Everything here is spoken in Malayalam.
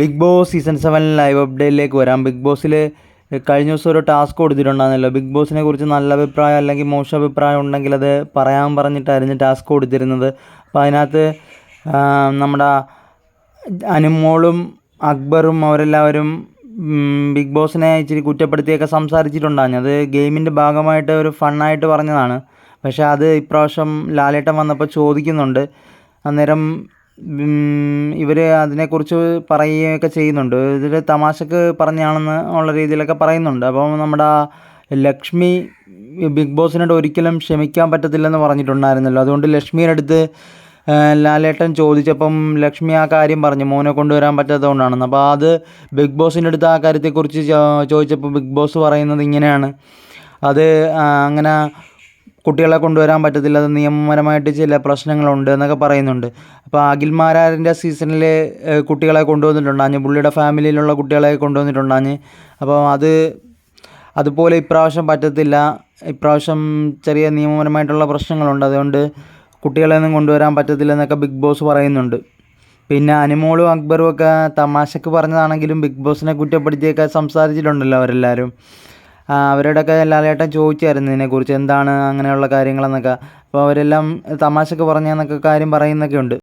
Bigg Boss season seven live അപ്ഡേറ്റിലേക്ക് വരാം. ബിഗ് ബോസിൽ കഴിഞ്ഞ ദിവസം ഒരു ടാസ്ക് കൊടുത്തിട്ടുണ്ടായിരുന്നല്ലോ. ബിഗ് ബോസിനെ കുറിച്ച് നല്ല അഭിപ്രായം അല്ലെങ്കിൽ മോശം അഭിപ്രായം ഉണ്ടെങ്കിൽ അത് പറയാൻ പറഞ്ഞിട്ടായിരുന്നു ടാസ്ക് കൊടുത്തിരുന്നത്. അപ്പോൾ അതിനകത്ത് നമ്മുടെ അനുമോളും അക്ബറും അവരെല്ലാവരും ബിഗ് ബോസിനെ ഇച്ചിരി കുറ്റപ്പെടുത്തിയൊക്കെ സംസാരിച്ചിട്ടുണ്ടായിരുന്നു. അത് ഗെയിമിന്റെ ഭാഗമായിട്ട് ഒരു ഫണ്ണായിട്ട് പറഞ്ഞതാണ്. പക്ഷേ അത് ഇപ്രാവശ്യം ലാലേട്ടൻ വന്നപ്പോൾ ചോദിക്കുന്നുണ്ട്. അന്നേരം ഇവർ അതിനെക്കുറിച്ച് പറയുകയൊക്കെ ചെയ്യുന്നുണ്ട്. ഇതിൽ തമാശക്ക് പറഞ്ഞാണെന്ന് ഉള്ള രീതിയിലൊക്കെ പറയുന്നുണ്ട്. അപ്പം നമ്മുടെ ലക്ഷ്മി ബിഗ് ബോസിനോട് ഒരിക്കലും ക്ഷമിക്കാൻ പറ്റത്തില്ലെന്ന് പറഞ്ഞിട്ടുണ്ടായിരുന്നല്ലോ. അതുകൊണ്ട് ലക്ഷ്മിയുടെ അടുത്ത് ലാലേട്ടൻ ചോദിച്ചപ്പം ലക്ഷ്മി ആ കാര്യം പറഞ്ഞു. മോനെ കൊണ്ടുവരാൻ പറ്റാത്തത് കൊണ്ടാണെന്ന് അപ്പോൾ അത് ബിഗ് ബോസിന്റെ അടുത്ത് ആ കാര്യത്തെക്കുറിച്ച് ചോദിച്ചപ്പോൾ ബിഗ് ബോസ് പറയുന്നത് ഇങ്ങനെയാണ്. അത് അങ്ങനെ കുട്ടികളെ കൊണ്ടുവരാൻ പറ്റത്തില്ല അത് നിയമപരമായിട്ട് ചില പ്രശ്നങ്ങളുണ്ട് എന്നൊക്കെ പറയുന്നുണ്ട്. അപ്പോൾ അഖിൽമാരാറിന്റെ സീസണിൽ കുട്ടികളെ കൊണ്ടുവന്നിട്ടുണ്ടാഞ്ഞ് പുള്ളിയുടെ ഫാമിലിയിലുള്ള കുട്ടികളെ കൊണ്ടുവന്നിട്ടുണ്ടാഞ്ഞ് അപ്പോൾ അത് അതുപോലെ ഇപ്രാവശ്യം പറ്റത്തില്ല. ഇപ്രാവശ്യം ചെറിയ നിയമപരമായിട്ടുള്ള പ്രശ്നങ്ങളുണ്ട്. അതുകൊണ്ട് കുട്ടികളെയൊന്നും കൊണ്ടുവരാൻ പറ്റത്തില്ല എന്നൊക്കെ ബിഗ് ബോസ് പറയുന്നുണ്ട്. പിന്നെ അനുമോളും അക്ബറും ഒക്കെ തമാശക്ക് പറഞ്ഞതാണെങ്കിലും ബിഗ് ബോസിനെ കുറ്റപ്പെടുത്തിയൊക്കെ സംസാരിച്ചിട്ടുണ്ടല്ലോ അവരെല്ലാവരും അവരോടൊക്കെ ലാലേട്ടൻ ചോദിച്ചായിരുന്നു ഇതിനെക്കുറിച്ച് എന്താണ് അങ്ങനെയുള്ള കാര്യങ്ങളെന്നൊക്കെ. അപ്പോൾ അവരെല്ലാം തമാശക്ക് പറഞ്ഞെന്നൊക്കെ കാര്യം പറയുന്നൊക്കെ ഉണ്ട്